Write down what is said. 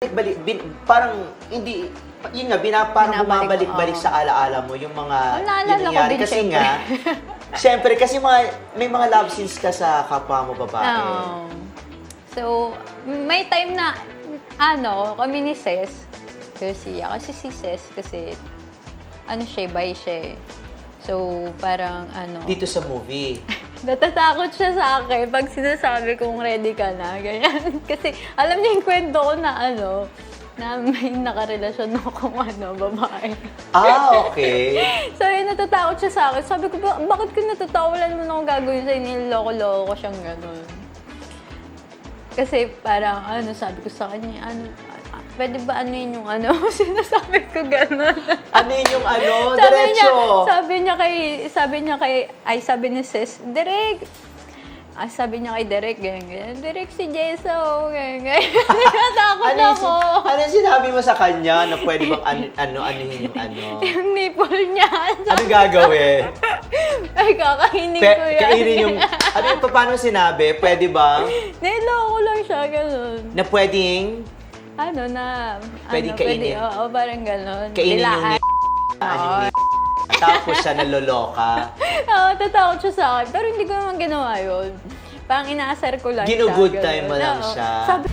balik, bin, parang hindi, yun nga, bina, parang Binabalik, bumabalik-balik oo. sa alaala mo yung mga Oh, naalala yung ko nangyari. din, Kasi syempre. nga, syempre, kasi mga, may mga love scenes ka sa kapwa mo babae. Oo. So, may time na, ano, kami ni Ses, kasi, kasi si Ses, kasi, ano siya, bay siya eh. So, parang, ano, Dito sa movie. Natatakot siya sa akin pag sinasabi kong ready ka na, ganyan. kasi, alam niya yung kwento ko na, ano, na may nakarelasyon akong, ano, babae. Ah, okay. So, yun, natatakot siya sa akin. Sabi ko, ba, bakit ka natatakot? Wala naman akong gagawin sa'yo. Niloloko-loko ko siyang gano'n. Kasi parang, ano, sabi ko sa kanya, ano, pwede ba ano yun yung ano? Sinasabi ko gano'n. Ano yun yung ano? sabi niya, Diretso. sabi niya kay, sabi niya kay, ay sabi ni sis, Derek, ah, sabi niya kay Derek, ganyan, ganyan, Derek si Jeso, ganyan, ganyan. Natakot Ano yung, ako. ano yung sinabi mo sa kanya na pwede bang an, ano, anuhin yung ano? Yung nipple niya. Ano gagawin? Ay, kakainin Pe, ko yan. kainin yung, ano yung paano sinabi? Pwede ba Niloko lang siya, gano'n. na pwedeng Ano na, Pwede ano, kainin. Pwede, oo, parang gano'n. kainin yung Dilaan. yung tapos siya naloloka. Oo, tatakot siya sa akin. Pero hindi ko naman ginawa yun. Parang inaasar ko lang Ginugood siya. time mo lang siya. Sabi,